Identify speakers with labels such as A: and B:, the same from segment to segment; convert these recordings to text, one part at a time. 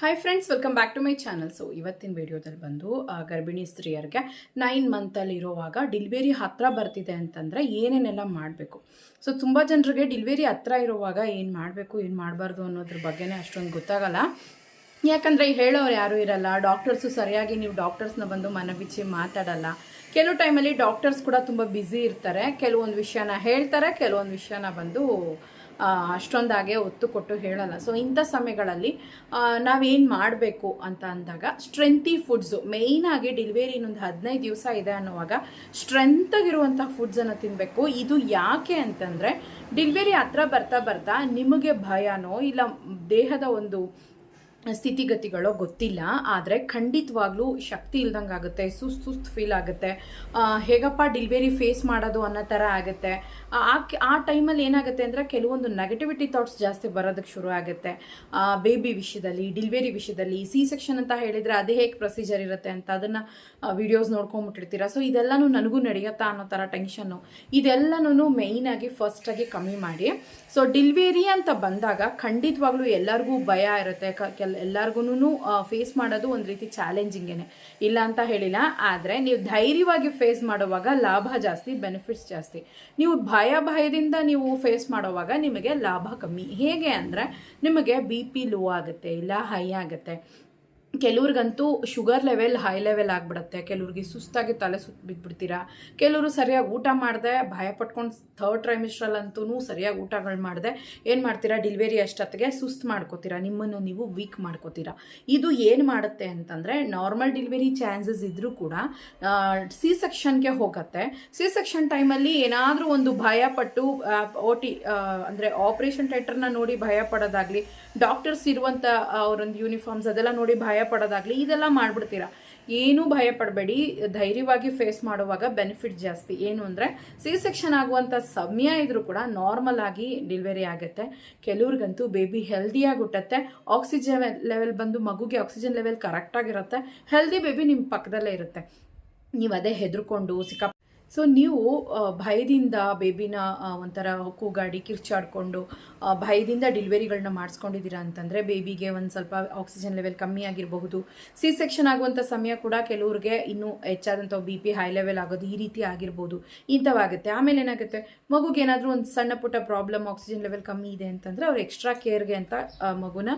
A: Hi friends welcome back to my channel so ಇವತ್ತಿನ ವಿಡಿಯೋದಲ್ಲಿ ಬಂದು ಗರ್ಭಿಣಿ ಸ್ತ್ರೀಯರಿಗೆ ನೈನ್ ಮಂತಲ್ಲಿ ಇರುವಾಗ ಡಿಲಿವರಿ ಹತ್ತಿರ ಬರ್ತಿದೆ ಅಂತಂದರೆ ಏನೇನೆಲ್ಲ ಮಾಡಬೇಕು? ಸೊ ತುಂಬ ಜನರಿಗೆ ಡಿಲಿವರಿ ಹತ್ತಿರ ಇರುವಾಗ ಏನು ಮಾಡಬೇಕು, ಏನು ಮಾಡಬಾರ್ದು ಅನ್ನೋದ್ರ ಬಗ್ಗೆನೇ ಅಷ್ಟೊಂದು ಗೊತ್ತಾಗಲ್ಲ. ಯಾಕಂದರೆ ಹೇಳೋರು ಯಾರೂ ಇರಲ್ಲ ಡಾಕ್ಟರ್ಸು ಸರಿಯಾಗಿ ನೀವು ಡಾಕ್ಟರ್ಸ್ನ ಬಂದು ಮನಬಿಚ್ಚಿ ಮಾತಾಡಲ್ಲ. ಕೆಲವು ಟೈಮಲ್ಲಿ ಡಾಕ್ಟರ್ಸ್ ಕೂಡ ತುಂಬ ಬ್ಯುಸಿ ಇರ್ತಾರೆ. ಕೆಲವೊಂದು ವಿಷಯನ ಹೇಳ್ತಾರೆ, ಕೆಲವೊಂದು ವಿಷಯನ ಬಂದು ಅಷ್ಟೊಂದಾಗೆ ಒತ್ತು ಕೊಟ್ಟು ಹೇಳಲ್ಲ. ಸೊ ಇಂಥ ಸಮಯಗಳಲ್ಲಿ ನಾವೇನು ಮಾಡಬೇಕು ಅಂತ ಅಂದಾಗ ಸ್ಟ್ರೆಂತಿ ಫುಡ್ಸು ಮೇಯ್ನಾಗಿ ಡಿಲಿವರಿ ಇನ್ನೊಂದು ಹದಿನೈದು ದಿವಸ ಇದೆ ಅನ್ನುವಾಗ ಸ್ಟ್ರೆಂತಾಗಿರುವಂಥ ಫುಡ್ಸನ್ನು ತಿನ್ನಬೇಕು ಇದು ಯಾಕೆ ಅಂತಂದರೆ ಡಿಲಿವರಿ ಹತ್ರ ಬರ್ತಾ ಬರ್ತಾ ನಿಮಗೆ ಭಯನೋ, ಇಲ್ಲ ದೇಹದ ಒಂದು ಸ್ಥಿತಿಗತಿಗಳೋ ಗೊತ್ತಿಲ್ಲ, ಆದರೆ ಖಂಡಿತವಾಗ್ಲೂ ಶಕ್ತಿ ಇಲ್ದಂಗೆ ಆಗುತ್ತೆ, ಸುಸ್ತು ಸುಸ್ತು ಫೀಲ್ ಆಗುತ್ತೆ. ಹೇಗಪ್ಪ ಡಿಲಿವರಿ ಫೇಸ್ ಮಾಡೋದು ಅನ್ನೋ ಥರ ಆಗುತ್ತೆ. ಆ ಆ ಟೈಮಲ್ಲಿ ಏನಾಗುತ್ತೆ ಅಂದರೆ ಕೆಲವೊಂದು ನೆಗೆಟಿವಿಟಿ ಥಾಟ್ಸ್ ಜಾಸ್ತಿ ಬರೋದಕ್ಕೆ ಶುರು ಆಗುತ್ತೆ. ಬೇಬಿ ವಿಷಯದಲ್ಲಿ ಡಿಲಿವರಿ ವಿಷಯದಲ್ಲಿ ಸಿ ಸೆಕ್ಷನ್ ಅಂತ ಹೇಳಿದರೆ ಅದೇ ಹೇಗೆ ಪ್ರೊಸೀಜರ್ ಇರುತ್ತೆ ಅಂತ ಅದನ್ನು ವಿಡಿಯೋಸ್ ನೋಡ್ಕೊಂಬಿಟ್ಟಿರ್ತೀರ? ಸೊ ಇದೆಲ್ಲನೂ ನನಗೂ ನಡೆಯುತ್ತಾ ಅನ್ನೋ ಥರ ಟೆನ್ಷನ್ನು ಇದೆಲ್ಲನೂ ಮೇಯ್ನಾಗಿ ಫಸ್ಟಾಗಿ ಕಮ್ಮಿ ಮಾಡಿ. ಸೊ ಡಿಲಿವರಿ ಅಂತ ಬಂದಾಗ ಖಂಡಿತವಾಗ್ಲೂ ಎಲ್ಲರಿಗೂ ಭಯ ಇರುತ್ತೆ. ಕ ಕೆಲ್ ಎಲ್ಲರಿಗೂ ಫೇಸ್ ಮಾಡೋದು ಒಂದು ರೀತಿ ಚಾಲೆಂಜಿಂಗೇನೆ ಇಲ್ಲ ಅಂತ ಹೇಳಿಲ್ಲ, ಆದರೆ ನೀವು ಧೈರ್ಯವಾಗಿ ಫೇಸ್ ಮಾಡುವಾಗ ಲಾಭ ಜಾಸ್ತಿ ಬೆನಿಫಿಟ್ಸ್ ಜಾಸ್ತಿ. ನೀವು ಭಯ ಭಯದಿಂದ ನೀವು ಫೇಸ್ ಮಾಡುವಾಗ ನಿಮಗೆ ಲಾಭ ಕಮ್ಮಿ. ಹೇಗೆ ಅಂದರೆ, ನಿಮಗೆ ಬಿ ಪಿ ಲೋ ಆಗುತ್ತೆ, ಇಲ್ಲ ಹೈ ಆಗುತ್ತೆ. ಕೆಲವ್ರಿಗಂತೂ ಶುಗರ್ ಲೆವೆಲ್, ಹೈ ಲೆವೆಲ್ ಆಗಿಬಿಡುತ್ತೆ. ಕೆಲವ್ರಿಗೆ ಸುಸ್ತಾಗಿ ತಲೆ ಸುತ್ತ ಬಿದ್ದುಬಿಡ್ತೀರಾ ಕೆಲವರು ಸರಿಯಾಗಿ ಊಟ ಮಾಡಿದೆ, ಭಯ ಪಟ್ಕೊಂಡು ಥರ್ಡ್ ಟ್ರೈಮಿಸ್ಟ್ರಲ್ಲಂತೂ ಸರಿಯಾಗಿ ಊಟಗಳು ಮಾಡಿದೆ. ಏನು ಮಾಡ್ತೀರಾ? ಡಿಲಿವರಿ ಅಷ್ಟೊತ್ತಿಗೆ ಸುಸ್ತು ಮಾಡ್ಕೋತೀರಾ? ನಿಮ್ಮನ್ನು ನೀವು ವೀಕ್ ಮಾಡ್ಕೋತೀರಾ? ಇದು ಏನು ಮಾಡುತ್ತೆ ಅಂತಂದರೆ ನಾರ್ಮಲ್ ಡಿಲಿವರಿ ಚಾನ್ಸಸ್ ಇದ್ದರೂ ಕೂಡ ಸಿ ಸೆಕ್ಷನ್ಗೆ ಹೋಗುತ್ತೆ. ಸಿ ಸೆಕ್ಷನ್ ಟೈಮಲ್ಲಿ ಏನಾದರೂ ಒಂದು ಭಯ ಪಟ್ಟು ಓ ಟಿ ಅಂದರೆ ಆಪ್ರೇಷನ್ ಥಿಯೇಟರ್ನ ನೋಡಿ ಭಯ ಪಡೋದಾಗಲಿ ಡಾಕ್ಟರ್ಸ್ ಇರುವಂಥ ಅವರೊಂದು ಯೂನಿಫಾರ್ಮ್ಸ್ ಅದೆಲ್ಲ ನೋಡಿ ಭಯ ಪಡೋದಾಗಲಿ ಇದೆಲ್ಲ ಮಾಡಿಬಿಡ್ತೀರಾ? ಏನೂ ಭಯ ಪಡಬೇಡಿ ಧೈರ್ಯವಾಗಿ ಫೇಸ್ ಮಾಡುವಾಗ ಬೆನಿಫಿಟ್ ಜಾಸ್ತಿ. ಏನು ಅಂದರೆ ಸಿ ಸೆಕ್ಷನ್ ಆಗುವಂಥ ಸಮಯ ಇದ್ರೂ ಕೂಡ ನಾರ್ಮಲ್ ಆಗಿ ಡೆಲಿವರಿ ಆಗುತ್ತೆ. ಕೆಲವ್ರಿಗಂತೂ ಬೇಬಿ ಹೆಲ್ದಿಯಾಗಿ ಹುಟ್ಟತ್ತೆ ಆಕ್ಸಿಜನ್ ಲೆವೆಲ್ ಬಂದು ಮಗುಗೆ ಆಕ್ಸಿಜನ್ ಲೆವೆಲ್ ಕರೆಕ್ಟಾಗಿರುತ್ತೆ ಹೆಲ್ದಿ ಬೇಬಿ ನಿಮ್ಮ ಪಕ್ಕದಲ್ಲೇ ಇರುತ್ತೆ. ನೀವು ಅದೇ ಹೆದರ್ಕೊಂಡು ಸಿಕ್ಕ ಸೊ ನೀವು ಭಯದಿಂದ ಬೇಬಿನ ಒಂಥರ ಕೂಗಾಡಿ ಕಿರ್ಚಾಡ್ಕೊಂಡು ಭಯದಿಂದ ಡಿಲಿವರಿಗಳನ್ನ ಮಾಡಿಸ್ಕೊಂಡಿದ್ದೀರಾ ಅಂತಂದರೆ ಬೇಬಿಗೆ ಒಂದು ಸ್ವಲ್ಪ ಆಕ್ಸಿಜನ್ ಲೆವೆಲ್ ಕಮ್ಮಿ ಆಗಿರಬಹುದು. ಸಿ ಸೆಕ್ಷನ್ ಆಗುವಂಥ ಸಮಯ ಕೂಡ ಕೆಲವ್ರಿಗೆ ಇನ್ನೂ ಹೆಚ್ಚಾದಂಥ ಬಿ ಪಿ ಹೈ ಲೆವೆಲ್ ಆಗೋದು ಈ ರೀತಿ ಆಗಿರ್ಬೋದು. ಇಂಥವಾಗುತ್ತೆ. ಆಮೇಲೆ ಏನಾಗುತ್ತೆ? ಮಗುಗೆ ಏನಾದರೂ ಒಂದು ಸಣ್ಣ ಪುಟ್ಟ ಪ್ರಾಬ್ಲಮ್ ಆಕ್ಸಿಜನ್ ಲೆವೆಲ್ ಕಮ್ಮಿ ಇದೆ ಅಂತಂದರೆ ಅವ್ರು ಎಕ್ಸ್ಟ್ರಾ ಕೇರ್ಗೆ ಅಂತ ಮಗುನ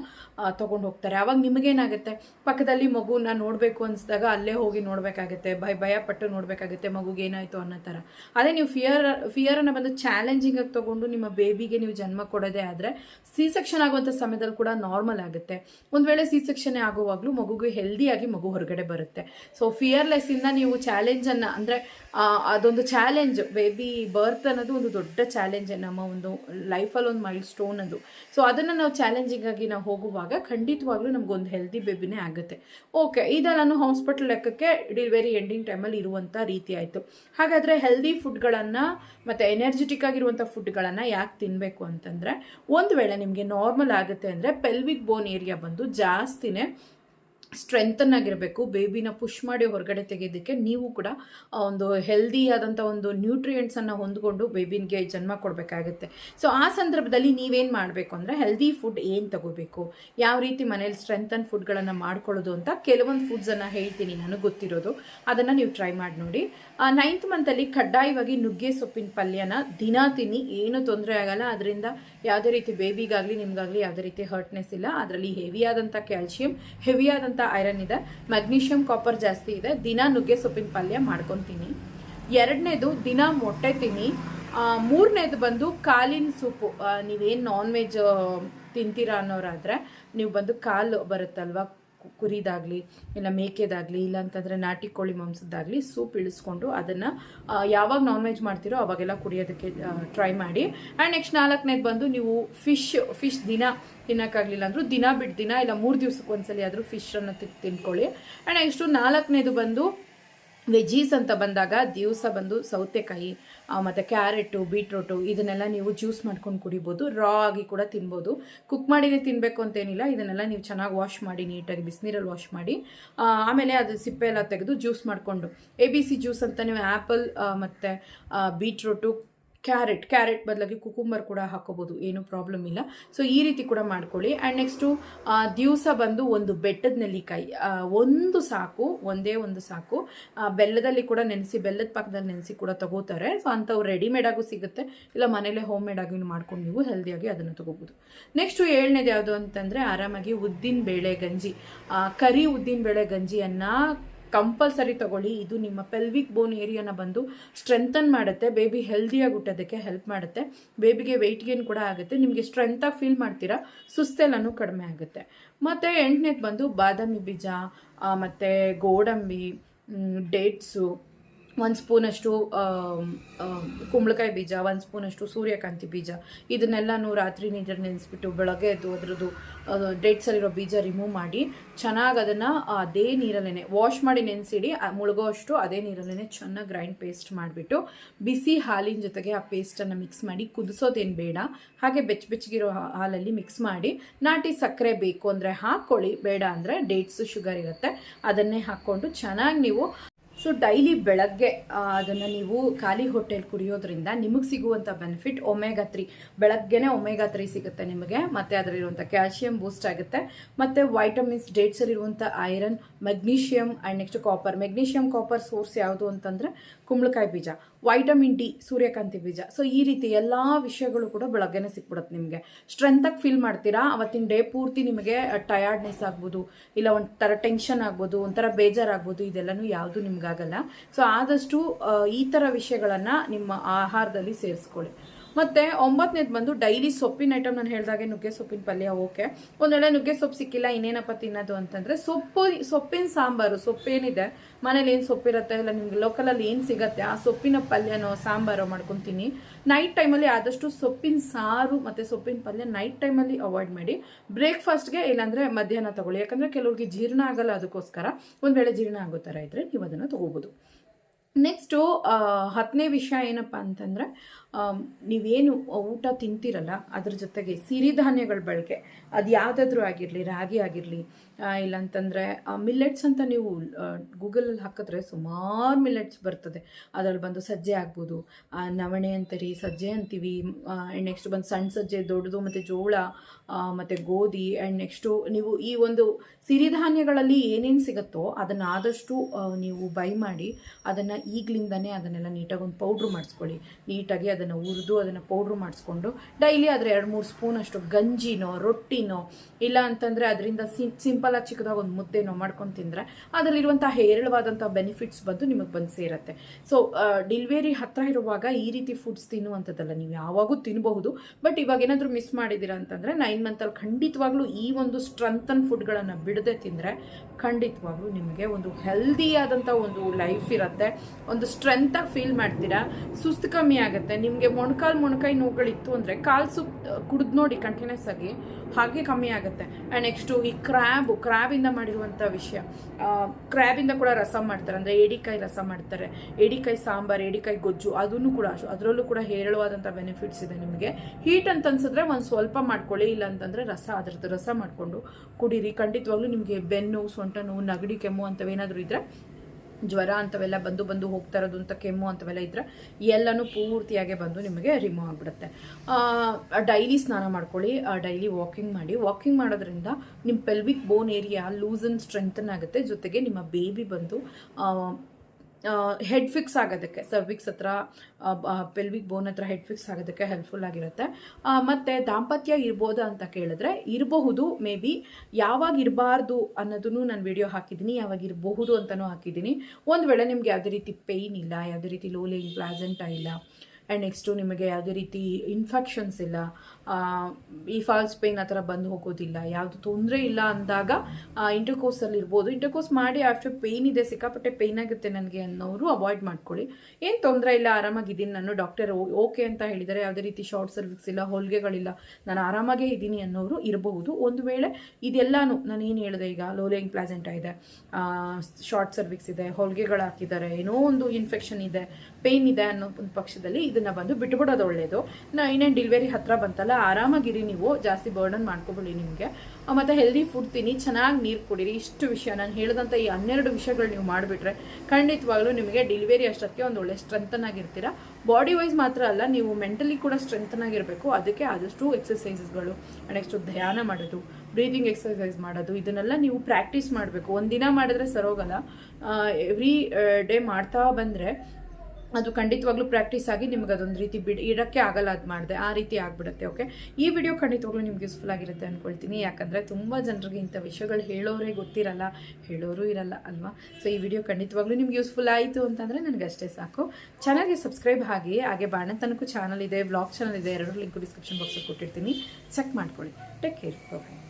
A: ತೊಗೊಂಡು ಹೋಗ್ತಾರೆ. ಆವಾಗ ನಿಮಗೇನಾಗುತ್ತೆ ಪಕ್ಕದಲ್ಲಿ ಮಗುನ ನೋಡಬೇಕು ಅನಿಸಿದಾಗ ಅಲ್ಲೇ ಹೋಗಿ ನೋಡಬೇಕಾಗುತ್ತೆ. ಭಯ ಭಯ ಪಟ್ಟು ನೋಡಬೇಕಾಗುತ್ತೆ ಮಗುಗೆ ಏನಾಯಿತು ಅನ್ನೋ ಥರ ಅದೇ ನೀವು ಫಿಯರ್ ಫಿಯರನ್ನು ಬಂದು ಚಾಲೆಂಜಿಂಗ್ ಆಗಿ ತೊಗೊಂಡು ನಿಮ್ಮ ಬೇಬಿಗೆ ನೀವು ಜನ್ಮ ಕೊಡೋದೇ ಆದರೆ ಸಿ ಸೆಕ್ಷನ್ ಆಗುವಂಥ ಸಮಯದಲ್ಲಿ ಕೂಡ ನಾರ್ಮಲ್ ಆಗುತ್ತೆ. ಒಂದು ವೇಳೆ ಸಿ ಸೆಕ್ಷನ್ ಆಗುವಾಗಲೂ ಮಗುಗೆ ಹೆಲ್ದಿಯಾಗಿ ಮಗು ಹೊರಗಡೆ ಬರುತ್ತೆ. ಸೊ ಫಿಯರ್ಲೆಸ್ಸಿಂದ ನೀವು ಚಾಲೆಂಜನ್ನು ಅಂದರೆ ಅದೊಂದು ಚಾಲೆಂಜ್ ಬೇಬಿ ಬರ್ತ್ ಅನ್ನೋದು ಒಂದು ದೊಡ್ಡ ಚಾಲೆಂಜ್ ನಮ್ಮ ಒಂದು ಲೈಫಲ್ಲಿ ಒಂದು ಮೈಲ್ ಸ್ಟೋನ್ ಅದು. ಸೊ ಅದನ್ನು ನಾವು ಚಾಲೆಂಜಿಂಗ್ ಆಗಿ ನಾವು ಹೋಗುವಾಗ ಖಂಡಿತವಾಗ್ಲೂ ನಮಗೊಂದು ಹೆಲ್ದಿ ಬೇಬಿನೇ ಆಗುತ್ತೆ. ಓಕೆ ಇದೆಲ್ಲಾನು ಹಾಸ್ಪಿಟಲ್ ಲೆಕ್ಕಕ್ಕೆ ಡೆಲಿವರಿ ಎಂಡಿಂಗ್ ಟೈಮಲ್ಲಿ ಇರುವಂಥ ರೀತಿ ಆಯಿತು. ಹಾಗಾದರೆ ಹೆಲ್ದಿ ಫುಡ್ಗಳನ್ನು ಮತ್ತು ಎನರ್ಜೆಟಿಕ್ ಆಗಿರುವಂಥ ಫುಡ್ಗಳನ್ನು ಯಾಕೆ ತಿನ್ನಬೇಕು ಅಂತಂದರೆ ಒಂದು ವೇಳೆ ನಿಮಗೆ ನಾರ್ಮಲ್ ಆಗುತ್ತೆ ಅಂದರೆ ಪೆಲ್ವಿಕ್ ಬೋನ್ ಏರಿಯಾ ಬಂದು ಜಾಸ್ತಿನೇ ಸ್ಟ್ರೆಂಥನ್ ಆಗಿರಬೇಕು ಬೇಬಿನ ಪುಷ್ ಮಾಡಿ ಹೊರಗಡೆ ತೆಗೆಯೋದಕ್ಕೆ ನೀವು ಕೂಡ ಒಂದು ಹೆಲ್ದಿ ಆದಂಥ ಒಂದು ನ್ಯೂಟ್ರಿಯೆಂಟ್ಸನ್ನು ಹೊಂದ್ಕೊಂಡು ಬೇಬಿನಿಗೆ ಜನ್ಮ ಕೊಡಬೇಕಾಗುತ್ತೆ. ಸೊ ಆ ಸಂದರ್ಭದಲ್ಲಿ ನೀವೇನು ಮಾಡಬೇಕು ಅಂದರೆ ಹೆಲ್ದಿ ಫುಡ್ ಏನು ತಗೋಬೇಕು, ಯಾವ ರೀತಿ ಮನೇಲಿ ಸ್ಟ್ರೆಂಥನ್ ಫುಡ್ಗಳನ್ನು ಮಾಡ್ಕೊಳ್ಳೋದು ಅಂತ ಕೆಲವೊಂದು ಫುಡ್ಸನ್ನು ಹೇಳ್ತೀನಿ ನನಗೆ ಗೊತ್ತಿರೋದು. ಅದನ್ನು ನೀವು ಟ್ರೈ ಮಾಡಿ ನೋಡಿ. ನೈನ್ತ್ ಮಂತಲ್ಲಿ ಕಡ್ಡಾಯವಾಗಿ ನುಗ್ಗೆ ಸೊಪ್ಪಿನ ಪಲ್ಯನ ದಿನ ತಿನ್ನಿ, ಏನೂ ತೊಂದರೆ ಆಗಲ್ಲ. ಅದರಿಂದ ಯಾವುದೇ ರೀತಿ ಬೇಬಿಗಾಗಲಿ, ನಿಮಗಾಗಲಿ ಯಾವುದೇ ರೀತಿ ಹರ್ಟ್ನೆಸ್ ಇಲ್ಲ. ಅದರಲ್ಲಿ ಹೆವಿಯಾದಂಥ ಕ್ಯಾಲ್ಶಿಯಂ ಹೆವಿಯಾದಂಥ ಐರನ್ ಇದೆ. ಮೆಗ್ನೀಷಿಯಂ, ಕಾಪರ್ ಜಾಸ್ತಿ ಇದೆ. ದಿನ ನುಗ್ಗೆ ಸೊಪ್ಪಿನ ಪಲ್ಯ ಮಾಡ್ಕೊತೀನಿ. ಎರಡನೇದು, ದಿನ ಮೊಟ್ಟೆ ತಿನ್ನಿ. ಮೂರನೇದು ಬಂದು ಕಾಲಿನ ಸೂಪು. ನೀವೇನು ನಾನ್ ವೆಜ್ ತಿಂತೀರಾ ಅನ್ನೋರಾದರೆ, ನೀವು ಬಂದು ಕಾಲು ಬರುತ್ತಲ್ವಾ? ಕುರಿದಾಗಲಿ ಇಲ್ಲ ಮೇಕೆದಾಗಲಿ ಇಲ್ಲ ಅಂತಂದರೆ ನಾಟಿ ಕೋಳಿ ಮಾಂಸದ್ದಾಗಲಿ ಸೂಪ್ ಇಳಿಸ್ಕೊಂಡು ಅದನ್ನು ಯಾವಾಗ ನಾನ್ ವೆಜ್ ಮಾಡ್ತೀರೋ ಅವಾಗೆಲ್ಲ ಕುಡಿಯೋದಕ್ಕೆ ಟ್ರೈ ಮಾಡಿ. ಆ್ಯಂಡ್ ನೆಕ್ಸ್ಟ್ ನಾಲ್ಕನೇದು ಬಂದು ನೀವು ಫಿಶ್ ಫಿಶ್ ದಿನ ತಿನ್ನೋಕ್ಕಾಗಲಿಲ್ಲ ಅಂದರೂ ದಿನ ಬಿಟ್ಟು ದಿನ ಇಲ್ಲ ಮೂರು ದಿವಸಕ್ಕೆ ಒಂದ್ಸಲಿ ಆದರೂ ಫಿಶನ್ನು ತಿನ್ಕೊಳ್ಳಿ ಆ್ಯಂಡ್ ನೆಕ್ಸ್ಟು ನಾಲ್ಕನೇದು ಬಂದು ವೆಜೀಸ್ ಅಂತ ಬಂದಾಗ ದಿವಸ ಬಂದು ಸೌತೆಕಾಯಿ ಮತ್ತು ಕ್ಯಾರೆಟು, ಬೀಟ್ರೂಟು ಇದನ್ನೆಲ್ಲ ನೀವು ಜ್ಯೂಸ್ ಮಾಡ್ಕೊಂಡು ಕುಡಿಬೋದು. ರಾ ಆಗಿ ಕೂಡ ತಿನ್ಬೋದು. ಕುಕ್ ಮಾಡಿನೇ ತಿನ್ನಬೇಕು ಅಂತೇನಿಲ್ಲ. ಇದನ್ನೆಲ್ಲ ನೀವು ಚೆನ್ನಾಗಿ ವಾಶ್ ಮಾಡಿ, ನೀಟಾಗಿ ಬಿಸಿನೀರಲ್ಲಿ ವಾಶ್ ಮಾಡಿ ಆಮೇಲೆ ಅದು ಸಿಪ್ಪೆ ಎಲ್ಲ ತೆಗೆದು ಜ್ಯೂಸ್ ಮಾಡಿಕೊಂಡು. ಎ ಬಿ ಜ್ಯೂಸ್ ಅಂತ ನೀವು ಆ್ಯಪಲ್ ಮತ್ತು ಬೀಟ್ರೂಟು ಕ್ಯಾರೆಟ್ ಕ್ಯಾರೆಟ್ ಬದಲಾಗಿ ಕುಕುಂಬರ್ ಕೂಡ ಹಾಕೋಬೋದು, ಏನು ಪ್ರಾಬ್ಲಮ್ ಇಲ್ಲ. ಸೊ ಈ ರೀತಿ ಕೂಡ ಮಾಡ್ಕೊಳ್ಳಿ. ಆ್ಯಂಡ್ ನೆಕ್ಸ್ಟು ದಿವಸ ಬಂದು ಒಂದು ಬೆಟ್ಟದ ನೆಲ್ಲಿಕಾಯಿ. ಒಂದು ಸಾಕು, ಒಂದೇ ಒಂದು ಸಾಕು. ಬೆಲ್ಲದಲ್ಲಿ ಕೂಡ ನೆನೆಸಿ, ಬೆಲ್ಲದ ಪಾಕದಲ್ಲಿ ನೆನೆಸಿ ಕೂಡ ತಗೋತಾರೆ. ಸೊ ಅಂಥವು ರೆಡಿಮೇಡಾಗೂ ಸಿಗುತ್ತೆ. ಇಲ್ಲ ಮನೇಲೆ ಹೋಮ್ ಮೇಡ್ ಆಗಿ ಮಾಡ್ಕೊಂಡು ನೀವು ಹೆಲ್ದಿಯಾಗಿ ಅದನ್ನು ತಗೋಬೋದು. ನೆಕ್ಸ್ಟು ಏಳನೇದು ಯಾವುದು ಅಂತಂದರೆ ಆರಾಮಾಗಿ ಉದ್ದಿನ ಬೇಳೆ ಗಂಜಿ. ಕರಿ ಉದ್ದಿನ ಬೇಳೆ ಗಂಜಿಯನ್ನು ಕಂಪಲ್ಸರಿ ತಗೊಳ್ಳಿ. ಇದು ನಿಮ್ಮ ಪೆಲ್ವಿಕ್ ಬೋನ್ ಏರಿಯಾನ ಬಂದು ಸ್ಟ್ರೆಂಥನ್ ಮಾಡುತ್ತೆ. ಬೇಬಿ ಹೆಲ್ದಿಯಾಗಿ ಹುಟ್ಟೋದಕ್ಕೆ ಹೆಲ್ಪ್ ಮಾಡುತ್ತೆ. ಬೇಬಿಗೆ ವೆಯ್ಟ್ ಗೇನ್ ಕೂಡ ಆಗುತ್ತೆ. ನಿಮಗೆ ಸ್ಟ್ರೆಂತಾಗಿ ಫೀಲ್ ಮಾಡ್ತೀರಾ? ಸುಸ್ತೆಲ್ಲನೂ ಕಡಿಮೆ ಆಗುತ್ತೆ. ಮತ್ತು ಎಂಟನೇದು ಬಂದು ಬಾದಾಮಿ ಬೀಜ ಮತ್ತು ಗೋಡಂಬಿ ಡೇಟ್ಸು ಒಂದು ಸ್ಪೂನಷ್ಟು ಕುಂಬಳಕಾಯಿ ಬೀಜ, ಒಂದು ಸ್ಪೂನಷ್ಟು ಸೂರ್ಯಕಾಂತಿ ಬೀಜ. ಇದನ್ನೆಲ್ಲನೂ ರಾತ್ರಿ ನೀರಲ್ಲಿ ನೆನೆಸ್ಬಿಟ್ಟು ಬೆಳಗ್ಗೆ ಎದ್ದು ಅದರದ್ದು ಡೇಟ್ಸಲ್ಲಿರೋ ಬೀಜ ರಿಮೂವ್ ಮಾಡಿ, ಚೆನ್ನಾಗಿ ಅದನ್ನು ಅದೇ ನೀರಲ್ಲೇ ವಾಶ್ ಮಾಡಿ ನೆನೆಸಿಡಿ ಮುಳುಗೋ ಅಷ್ಟು ಅದೇ ನೀರಲ್ಲೇ ಚೆನ್ನಾಗಿ ಗ್ರೈಂಡ್ ಪೇಸ್ಟ್ ಮಾಡಿಬಿಟ್ಟು, ಬಿಸಿ ಹಾಲಿನ ಜೊತೆಗೆ ಆ ಪೇಸ್ಟನ್ನು ಮಿಕ್ಸ್ ಮಾಡಿ, ಕುದಿಸೋದೇನು ಬೇಡ. ಹಾಗೆ ಬೆಚ್ಚ ಬೆಚ್ಚಗಿರೋ ಹಾಲಲ್ಲಿ ಮಿಕ್ಸ್ ಮಾಡಿ, ನಾಟಿ ಸಕ್ಕರೆ ಬೇಕು ಅಂದರೆ ಹಾಕ್ಕೊಳ್ಳಿ ಬೇಡ ಅಂದರೆ ಡೇಟ್ಸು ಶುಗರ್ ಇರುತ್ತೆ. ಅದನ್ನೇ ಹಾಕ್ಕೊಂಡು ಚೆನ್ನಾಗಿ ನೀವು ಸೊ ಡೈಲಿ ಬೆಳಗ್ಗೆ ಅದನ್ನು ನೀವು ಖಾಲಿ ಹೊಟ್ಟೆಲಿ ಕುಡಿಯೋದ್ರಿಂದ ನಿಮಗೆ ಸಿಗುವಂಥ ಬೆನಿಫಿಟ್ ಒಮೆಗಾ ತ್ರೀ ಬೆಳಗ್ಗೆನೇ ಒಮೆಗಾ ತ್ರೀ ಸಿಗುತ್ತೆ ನಿಮಗೆ, ಮತ್ತು ಅದರಲ್ಲಿರುವಂಥ ಕ್ಯಾಲ್ಶಿಯಂ ಬೂಸ್ಟ್ ಆಗುತ್ತೆ, ಮತ್ತು vitamins ಡೇಟ್ಸಲ್ಲಿರುವಂಥ iron magnesium and next copper magnesium copper source ಯಾವುದು ಅಂತಂದರೆ ಕುಂಬಳಕಾಯಿ ಬೀಜ. ವೈಟಮಿನ್ ಡಿ ಸೂರ್ಯಕಾಂತಿ ಬೀಜ. ಸೊ ಈ ರೀತಿ ಎಲ್ಲ ವಿಷಯಗಳು ಕೂಡ ಬೆಳಗ್ಗೆನೆ ಸಿಕ್ಬಿಡುತ್ತೆ ನಿಮಗೆ. ಸ್ಟ್ರೆಂತಾಗಿ ಫೀಲ್ ಮಾಡ್ತೀರಾ? ಅವತ್ತಿನ ಡೇ ಪೂರ್ತಿ ನಿಮಗೆ ಟಯರ್ಡ್ನೆಸ್ ಆಗ್ಬೋದು, ಇಲ್ಲ ಒಂಥರ ಟೆನ್ಷನ್ ಆಗ್ಬೋದು, ಒಂಥರ ಬೇಜಾರಾಗ್ಬೋದು, ಇದೆಲ್ಲನೂ ಯಾವುದು ನಿಮ್ಗಾಗಲ್ಲ. ಸೊ ಆದಷ್ಟು ಈ ಥರ ವಿಷಯಗಳನ್ನು ನಿಮ್ಮ ಆಹಾರದಲ್ಲಿ ಸೇರಿಸ್ಕೊಳ್ಳಿ. ಮತ್ತು ಒಂಬತ್ತನೇದು ಬಂದು ಡೈಲಿ ಸೊಪ್ಪಿನ ಐಟಮ್ ನಾನು ಹೇಳಿದಾಗೆ ನುಗ್ಗೆ ಸೊಪ್ಪಿನ ಪಲ್ಯ, ಓಕೆ. ಒಂದು ನುಗ್ಗೆ ಸೊಪ್ಪು ಸಿಕ್ಕಿಲ್ಲ, ಇನ್ನೇನಪ್ಪ ತಿನ್ನೋದು ಅಂತಂದರೆ ಸೊಪ್ಪು, ಸೊಪ್ಪಿನ ಸಾಂಬಾರು, ಸೊಪ್ಪೇನಿದೆ, ಮನೇಲಿ ಏನು ಸೊಪ್ಪಿರುತ್ತೆ ಇಲ್ಲ ನಿಮ್ಗೆ ಲೋಕಲಲ್ಲಿ ಏನು ಸಿಗುತ್ತೆ, ಆ ಸೊಪ್ಪಿನ ಪಲ್ಯನೋ, ಸಾಂಬಾರೋ ಮಾಡ್ಕೊತೀನಿ. ನೈಟ್ ಟೈಮಲ್ಲಿ ಆದಷ್ಟು ಸೊಪ್ಪಿನ ಸಾರು ಮತ್ತು ಸೊಪ್ಪಿನ ಪಲ್ಯ ನೈಟ್ ಟೈಮಲ್ಲಿ ಅವಾಯ್ಡ್ ಮಾಡಿ. ಬ್ರೇಕ್ಫಾಸ್ಟ್ಗೆ ಇಲ್ಲಾಂದರೆ ಮಧ್ಯಾಹ್ನ ತಗೊಳ್ಳಿ. ಯಾಕಂದರೆ ಕೆಲವ್ರಿಗೆ ಜೀರ್ಣ ಆಗಲ್ಲ ಅದಕ್ಕೋಸ್ಕರ. ಒಂದು ವೇಳೆ ಜೀರ್ಣ ಆಗೋ ಥರ ಇದ್ದರೆ ನೀವು ಅದನ್ನು ತೊಗೋಬೋದು. ನೆಕ್ಸ್ಟು ಹತ್ತನೇ ವಿಷಯ ಏನಪ್ಪ ಅಂತಂದರೆ ನೀವೇನು ಊಟ ತಿಂತೀರಲ್ಲ, ಅದ್ರ ಜೊತೆಗೆ ಸಿರಿಧಾನ್ಯಗಳ ಬಳಕೆ ಅದು ಯಾವುದಾದ್ರೂ ಆಗಿರಲಿ, ರಾಗಿ ಆಗಿರಲಿ ಇಲ್ಲಾಂತಂದರೆ ಮಿಲ್ಲೆಟ್ಸ್ ಅಂತ ನೀವು ಗೂಗಲಲ್ಲಿ ಹಾಕಿದ್ರೆ ಸುಮಾರು ಮಿಲ್ಲೆಟ್ಸ್ ಬರ್ತದೆ. ಅದರಲ್ಲಿ ಬಂದು ಸಜ್ಜೆ ಆಗ್ಬೋದು. ನವಣೆ ಅಂತೀರಿ, ಸಜ್ಜೆ ಅಂತೀವಿ. ಆ್ಯಂಡ್ ನೆಕ್ಸ್ಟ್ ಬಂದು ಸಣ್ಣ ಸಜ್ಜೆ, ದೊಡ್ಡದು, ಮತ್ತು ಜೋಳ ಮತ್ತು ಗೋಧಿ ಆ್ಯಂಡ್ ನೆಕ್ಸ್ಟು ನೀವು ಈ ಒಂದು ಸಿರಿಧಾನ್ಯಗಳಲ್ಲಿ ಏನೇನು ಸಿಗುತ್ತೋ ಅದನ್ನು ಆದಷ್ಟು ನೀವು ಬೈ ಮಾಡಿ, ಅದನ್ನು ಈಗಲಿಂದನೇ ಅದನ್ನೆಲ್ಲ ನೀಟಾಗಿ ಒಂದು ಪೌಡ್ರ್ ಮಾಡಿಸ್ಕೊಳ್ಳಿ. ನೀಟಾಗಿ ಅದನ್ನು ಹುರಿದು, ಅದನ್ನು ಪೌಡ್ರ್ ಮಾಡಿಸ್ಕೊಂಡು ಡೈಲಿ ಆದರೆ ಎರಡು ಮೂರು ಸ್ಪೂನ್ ಅಷ್ಟು ಗಂಜಿನೋ, ರೊಟ್ಟಿನೋ, ಇಲ್ಲ ಅಂತಂದರೆ ಅದರಿಂದ ಸಿಂಪಲ್ ಆಗಿ ಚಿಕ್ಕದಾಗಿ ಒಂದು ಮುದ್ದೆನೋ ಮಾಡ್ಕೊಂಡು ತಿಂದರೆ ಅದರಲ್ಲಿರುವಂಥ ಹೇರಳವಾದಂಥ ಬೆನಿಫಿಟ್ಸ್ ಬಂದು ನಿಮಗೆ ಬಂದು ಸೇರುತ್ತೆ. ಸೊ ಡಿಲ್ವೇರಿ ಹತ್ತಿರ ಇರುವಾಗ ಈ ರೀತಿ ಫುಡ್ಸ್ ತಿನ್ನುವಂಥದ್ದಲ್ಲ, ನೀವು ಯಾವಾಗೂ ತಿನ್ನಬಹುದು ಬಟ್ ಇವಾಗ ಏನಾದರೂ ಮಿಸ್ ಮಾಡಿದ್ದೀರಾ ಅಂತಂದರೆ ನೈನ್ ಮಂತಲ್ಲಿ ಖಂಡಿತವಾಗ್ಲೂ ಈ ಒಂದು ಸ್ಟ್ರೆಂಥನ್ ಫುಡ್ಗಳನ್ನು ಬಿಡದೆ ತಿಂದರೆ ಖಂಡಿತವಾಗ್ಲೂ ನಿಮಗೆ ಒಂದು ಹೆಲ್ದಿಯಾದಂಥ ಒಂದು ಲೈಫ್ ಇರುತ್ತೆ. ಒಂದು ಸ್ಟ್ರೆಂತಾಗಿ ಫೀಲ್ ಮಾಡ್ತೀರಾ, ಸುಸ್ತು ಕಮ್ಮಿ ಆಗುತ್ತೆ ನಿಮಗೆ ಮೊಣಕಾಲು ಮೊಣಕಾಯಿ ನೋವುಗಳಿತ್ತು ಅಂದರೆ ಕಾಲು ಸುಪ್ ಕುಡಿದು ನೋಡಿ ಕಂಟಿನ್ಯೂಸ್ ಆಗಿ ಹಾಗೆ ಕಮ್ಮಿ ಆಗುತ್ತೆ. ಆ್ಯಂಡ್ ನೆಕ್ಸ್ಟು ಈ ಕ್ರ್ಯಾಬು, ಕ್ರ್ಯಾಬಿಂದ ಮಾಡಿರುವಂಥ ವಿಷಯ. ಕ್ರ್ಯಾಬಿಂದ ಕೂಡ ರಸ ಮಾಡ್ತಾರೆ. ಅಂದರೆ ಏಡಿಕಾಯಿ ರಸ ಮಾಡ್ತಾರೆ. ಏಡಿಕಾಯಿ ಸಾಂಬಾರು, ಏಡಿಕಾಯಿ ಗೊಜ್ಜು ಅದನ್ನು ಕೂಡ, ಅದರಲ್ಲೂ ಕೂಡ ಹೇರಳವಾದಂಥ ಬೆನಿಫಿಟ್ಸ್ ಇದೆ ನಿಮಗೆ. ಹೀಟ್ ಅಂತ ಅನ್ಸಿದ್ರೆ ಒಂದು ಸ್ವಲ್ಪ ಮಾಡ್ಕೊಳ್ಳಿ, ಇಲ್ಲ ಅಂತಂದರೆ ರಸ, ಅದ್ರದ್ದು ರಸ ಮಾಡಿಕೊಂಡು ಕುಡೀರಿ. ಖಂಡಿತವಾಗ್ಲೂ ನಿಮಗೆ ಬೆನ್ನು, ಸೊಂಟ ನೋವು, ನಗಡಿ ಕೆಮ್ಮು ಅಂತವೇನಾದರೂ ಇದ್ದರೆ ಜ್ವರ ಅಂಥವೆಲ್ಲ ಬಂದು ಬಂದು ಹೋಗ್ತಾ ಇರೋದು ಅಂತ ಕೆಮ್ಮು ಅಂಥವೆಲ್ಲ ಇದ್ದರೆ ಎಲ್ಲನೂ ಪೂರ್ತಿಯಾಗಿ ಬಂದು ನಿಮಗೆ ರಿಮೂವ್ ಆಗಿಬಿಡುತ್ತೆ. ಡೈಲಿ ಸ್ನಾನ ಮಾಡ್ಕೊಳ್ಳಿ ಡೈಲಿ ವಾಕಿಂಗ್ ಮಾಡಿ. ವಾಕಿಂಗ್ ಮಾಡೋದ್ರಿಂದ ನಿಮ್ಮ pelvic bone area loose and strengthen ಆಗುತ್ತೆ. ಜೊತೆಗೆ ನಿಮ್ಮ ಬೇಬಿ ಬಂದು ಹೆಡ್ ಫಿಕ್ಸ್ ಆಗೋದಕ್ಕೆ ಸರ್ವಿಕ್ಸ್ ಹತ್ರ ಪೆಲ್ವಿಕ್ ಬೋನ್ ಹತ್ರ ಹೆಡ್ ಫಿಕ್ಸ್ ಆಗೋದಕ್ಕೆ ಹೆಲ್ಪ್ಫುಲ್ ಆಗಿರುತ್ತೆ. ಮತ್ತು ದಾಂಪತ್ಯ ಇರ್ಬೋದಾ ಅಂತ ಕೇಳಿದ್ರೆ ಇರಬಹುದು ಮೇ ಬಿ ಯಾವಾಗ ಇರಬಾರ್ದು ಅನ್ನೋದನ್ನು ನಾನು ವಿಡಿಯೋ ಹಾಕಿದ್ದೀನಿ, ಯಾವಾಗ ಇರಬಹುದು ಅಂತಲೂ ಹಾಕಿದ್ದೀನಿ. ಒಂದು ವೇಳೆ ನಿಮ್ಗೆ ಯಾವುದೇ ರೀತಿ ಪೇಯ್ನ್ ಇಲ್ಲ, ಯಾವುದೇ ರೀತಿ ಲೋಲಿಂಗ್ ಪ್ಲಾಸೆಂಟ ಇಲ್ಲ ಆ್ಯಂಡ್ ನೆಕ್ಸ್ಟು ನಿಮಗೆ ಯಾವುದೇ ರೀತಿ ಇನ್ಫೆಕ್ಷನ್ಸ್ ಇಲ್ಲ ಈ ಫಾಲ್ಸ್ ಪೇನ್ ಆ ಥರ ಬಂದು ಹೋಗೋದಿಲ್ಲ. ಯಾವುದು ತೊಂದರೆ ಇಲ್ಲ ಅಂದಾಗ ಇಂಟರ್ಕೋರ್ಸಲ್ಲಿ ಇರ್ಬೋದು. ಇಂಟರ್ಕೋರ್ಸ್ ಮಾಡಿ ಆಫ್ಟರ್ ಪೇಯ್ನ್ ಇದೆ, ಸಿಕ್ಕಾಪಟ್ಟೆ ಪೇಯ್ನ್ ಆಗುತ್ತೆ ನನಗೆ ಅನ್ನೋರು ಅವಾಯ್ಡ್ ಮಾಡ್ಕೊಳ್ಳಿ. ಏನು ತೊಂದರೆ ಇಲ್ಲ, ಆರಾಮಾಗಿದ್ದೀನಿ. ನಾನು ಡಾಕ್ಟರ್ ಓಕೆ ಅಂತ ಹೇಳಿದರೆ ಯಾವುದೇ ರೀತಿ ಶಾರ್ಟ್ ಸರ್ವಿಕ್ಸ್ ಇಲ್ಲ, ಹೊಲಿಗೆಗಳಿಲ್ಲ, ನಾನು ಆರಾಮಾಗೇ ಇದ್ದೀನಿ ಅನ್ನೋರು ಇರಬಹುದು. ಒಂದು ವೇಳೆ ಇದೆಲ್ಲಾನು, ನಾನು ಏನು ಹೇಳಿದೆ ಈಗ ಲೋಲಿಯಂಗ್ ಪ್ಲಾಸೆಂಟ ಇದೆ ಶಾರ್ಟ್ ಸರ್ವಿಕ್ಸ್ ಇದೆ ಹೊಲಿಗೆಗಳು ಹಾಕಿದ್ದಾರೆ ಏನೋ ಒಂದು ಇನ್ಫೆಕ್ಷನ್ ಇದೆ ಪೇಯ್ನ್ ಇದೆ ಅನ್ನೋ ಒಂದು ಪಕ್ಷದಲ್ಲಿ ಇದನ್ನು ಬಂದು ಬಿಟ್ಬಿಡೋದು ಒಳ್ಳೇದು. ನಾ ಇನ್ನೇನು ಡಿಲಿವರಿ ಹತ್ರ ಬಂತಲ್ಲ, ಆರಾಮಾಗಿರಿ ನೀವು. ಜಾಸ್ತಿ ಬರ್ಡನ್ ಮಾಡ್ಕೊಬಿಡಿ ನಿಮಗೆ. ಮತ್ತು ಹೆಲ್ದಿ ಫುಡ್ ತಿನ್ನಿ, ಚೆನ್ನಾಗಿ ನೀರು ಕುಡೀರಿ. ಇಷ್ಟು ವಿಷಯ ನಾನು ಹೇಳಿದಂಥ ಈ ಹನ್ನೆರಡು ವಿಷಯಗಳು ನೀವು ಮಾಡಿಬಿಟ್ರೆ ಖಂಡಿತವಾಗ್ಲೂ ನಿಮಗೆ ಡೆಲಿವರಿ ಅಷ್ಟೊತ್ತಿಗೆ ಒಂದು ಒಳ್ಳೆ ಸ್ಟ್ರೆಂತನ್ ಆಗಿರ್ತೀರಾ ಬಾಡಿ ವೈಸ್ ಮಾತ್ರ ಅಲ್ಲ, ನೀವು ಮೆಂಟಲಿ ಕೂಡ ಸ್ಟ್ರೆಂತನ್ ಆಗಿರಬೇಕು ಅದಕ್ಕೆ ಆದಷ್ಟು ಎಕ್ಸಸೈಸಸ್ಗಳು ನೆಕ್ಸ್ಟ್ ಧ್ಯಾನ ಮಾಡೋದು ಬ್ರೀದಿಂಗ್ ಎಕ್ಸಸೈಸ್ ಮಾಡೋದು, ಇದನ್ನೆಲ್ಲ ನೀವು ಪ್ರಾಕ್ಟೀಸ್ ಮಾಡಬೇಕು. ಒಂದಿನ ಮಾಡಿದ್ರೆ ಸರೋಗಲ್ಲ. ಎವ್ರಿ ಡೇ ಮಾಡ್ತಾ ಬಂದರೆ ಅದು ಖಂಡಿತವಾಗ್ಲೂ ಪ್ರಾಕ್ಟೀಸ್ ಆಗಿ ನಿಮ್ಗೆ ಅದೊಂದು ರೀತಿ ಬಿಡ್, ಇಡಕ್ಕೆ ಆಗಲ್ಲ, ಅದು ಮಾಡಿದೆ. ಆ ರೀತಿ ಆಗ್ಬಿಡುತ್ತೆ ಓಕೆ ಈ ವಿಡಿಯೋ ಖಂಡಿತವಾಗ್ಲೂ ನಿಮ್ಗೆ ಯೂಸ್ಫುಲ್ ಆಗಿರುತ್ತೆ ಅಂದ್ಕೊಳ್ತೀನಿ ಯಾಕಂದರೆ ತುಂಬ ಜನರಿಗೆ ಇಂಥ ವಿಷಯಗಳು ಹೇಳೋರೇ ಗೊತ್ತಿರಲ್ಲ. ಹೇಳೋರು ಇರಲ್ಲ, ಅಲ್ವಾ? ಸೊ ಈ ವಿಡಿಯೋ ಖಂಡಿತವಾಗ್ಲೂ ನಿಮ್ಗೆ ಯೂಸ್ಫುಲ್ ಆಯಿತು ಅಂತಂದರೆ ನನಗೆ ಅಷ್ಟೇ ಸಾಕು. ಚಾನಲ್ಗೆ ಸಬ್ಸ್ಕ್ರೈಬ್ ಆಗಿ ಹಾಗೆ ಬಾಣತನಕ್ಕೂ ಚಾನಲ್ ಇದೆ ಬ್ಲಾಗ್ ಚಾನಲ್ ಇದೆ. ಎರಡು ಲಿಂಕ್ ಡಿಸ್ಕ್ರಿಪ್ಷನ್ ಬಾಕ್ಸಲ್ಲಿ ಕೊಟ್ಟಿರ್ತೀನಿ. ಚೆಕ್ ಮಾಡ್ಕೊಳ್ಳಿ. Take care bye